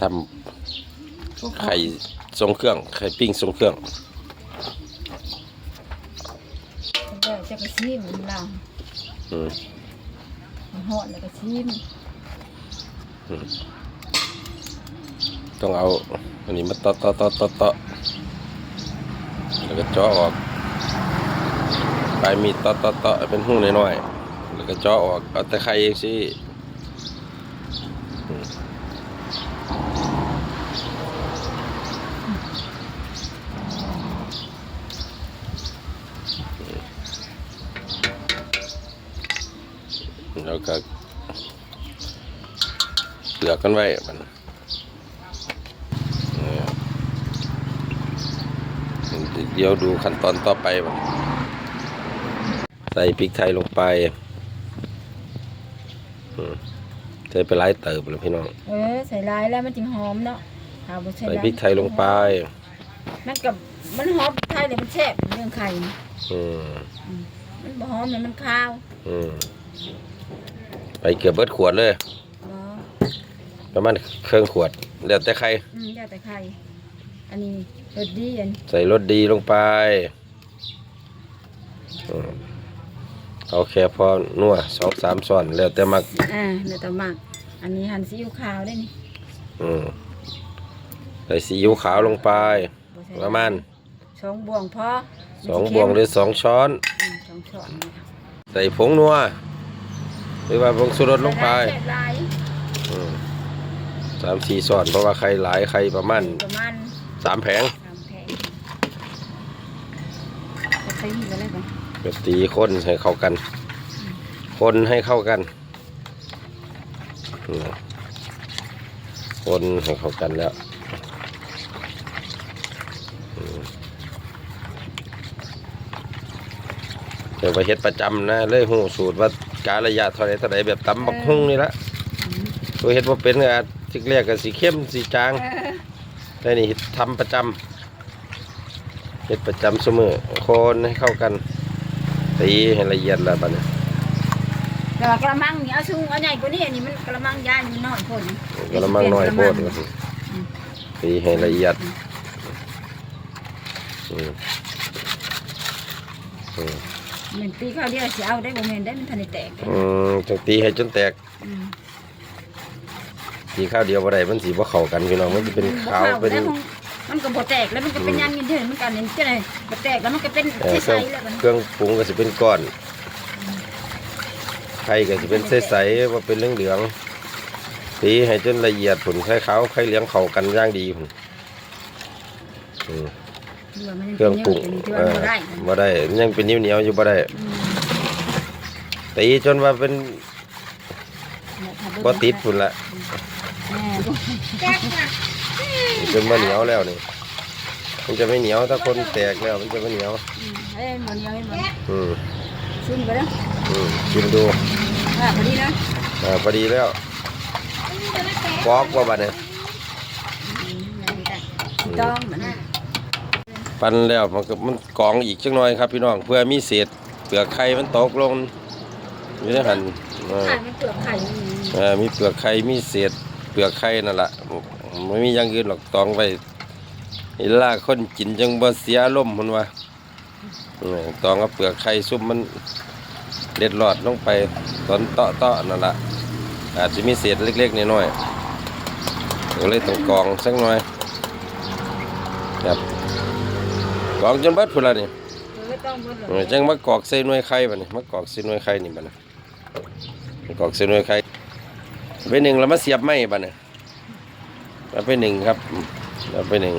ทำไข่ทรงเครื่อง ไข่ปิ้งทรงเครื่องแล้วจะกระชิมมันเราอืมมันหอดแล้วก็ชิมต้องเอาอันนี้มาต่อต่อต่อต่อต่อแล้วก็เจาะออกปลายมีดต่อต่อต่อเป็นหูน้อยๆแล้วก็เจาะออกเอาแต่ไข่เองสิ แล้วก็เปลือกกันไว้มันเดี๋ยวดูขั้นตอนต่อไปบ่ใส่พริกไทยลงไปอืมใส่ไปหลายเติบเลยพี่น้อง เออใส่ลายแล้วมันจึงหอมเนาะเอาบ่ใส่ใส่ลายพริกไทยลงไป มันกับมันหอมไทยเลยมันแซ่บเรื่องไข่นี่อืมมันบ่หอมเลยมันคาว อืมไป เกือบเบิดขวดเลยบ่ประมาณเครื่องขวดแล้วแต่ใครอืมแล้วแต่ไข่อันนี้รสดีอันใส่รสดีลงไปอืมเอาแค่พอนัวสองสามส่อนแล้วแต่มัก อ่าแล้วแต่มัก อันนี้หั่นซีอิ๊วขาวได้นี่อืมใส่ซีอิ๊วขาวลงไป บ่ใส่ประมาณสองบวงพอสองบวงหรือสองช้อน อืมสองช้อนนี่ค่ะใส่ผงนัว หรือว่าผงชูรสลงไปแซ่บหลายอืมสามสี่ส่วนเพราะว่าไข่หลายไข่ประมาณประมาณสามแผงสามแผงจะตีกันเลยก่อนก็ตีคนให้เข้ากัน คนให้เข้ากันอืมคนให้เข้ากันแล้วอืม เดี๋ยวไปเฮ็ดประจำนะเลยหูสูตรว่าการระยะเท่าไรเท่าไรแบบตำบักหุ่งนี่ละตัวเฮ็ดว่าเป็นก็อาจที่เรียกกันสีเข้มสีจางเออแต่นี่ทำประจำเฮ็ดประจำเสมอคนให้เข้ากันตีให้ละเอียดแล้วบัดนี้แต่ว่ากระมังนี่เอาสูงเอาใหญ่กว่านี้อันนี้มันกระมังยานมันน้อยคนกระมังน้อยโพดว่าสิตีให้ละเอียดอืมอืม เหมือนตีข้าวเดียวสิเอาได้บ่แม่นได้มันทันได้แตกอืมจังตีให้จนแตกอืมตีข้าวเดียวบ่ได้มันสิบ่เข้ากันพี่น้องมันสิเป็นขาวบ่เป็น ได้ของมันก็บ่แตกแล้วมันก็เป็นยันยินเถินมันกันนี่จังได๋บ่แตกแล้วมันก็เป็นเอ่อเคใสรื่องๆแล้วมันเครื่องปรุงก็สิเป็นก้อนไข่ก็สิเป็นใสๆว่าเป็นเหลืองๆตีให้จนละเอียดผุนไข่ขาวไข่เหลืองเข้ากันอย่างดีผุนอืม เครื่องปรุงที่เอว่าอบ่ได้บ่ได้ยังเป็นเหนียวๆอยู่บ่ได้อืมตีจนว่าเป็นบ่ติดพุ่นละแม่บ่จนบ่เหนียวแล้วนี่มันจะไม่เหนียวถ้าคนแตกแล้วมันจะไม่เหนียวอืมเอ้ยบ่เหนียวเห็นบ่อืมชิมไปเด้ออืมชิมดูอ่าพอดีนะอ่าพอดีแล้วฟอกว่าบัดนี้อืมนั่นนี่จ้ะถูกต้องมันนะ ปั้นแล้วมันก็มันกองอีกจักหน่อยครับพี่น้องเพื่อมีเศษเปลือกไข่มันตกลงอยู่ในหันเออไข่มันเปลือกไข่มันมีเออมีเปลือกไข่มีเศษเปลือกไข่นั่นแหละไม่มีอย่างอื่นหรอกตองไว้เห็นล่าคนกินจังบ่เสียลมมันว่าเออตองเอาเปลือกไข่ซุ่มมันเด็ดหลอดลงไปตอนเตาะเตาะนั่นแหละอาจจะมีเศษเล็กๆน้อยๆก็เลยต้องกรองสักหน่อยครับ กรองจนเบิดพุ่นละนี่ไม่ต้องหมดหรอกเออจังมากรอกใส่หน่วยไข่บัดนี้มากรอกใส่หน่วยไข่นี่บัดนี้กรอกใส่หน่วยไข่ไปหนึ่งแล้วมาเสียบไม้บัดนี้แล้วไปหนึ่งครับอืมแล้วไปหนึ่ง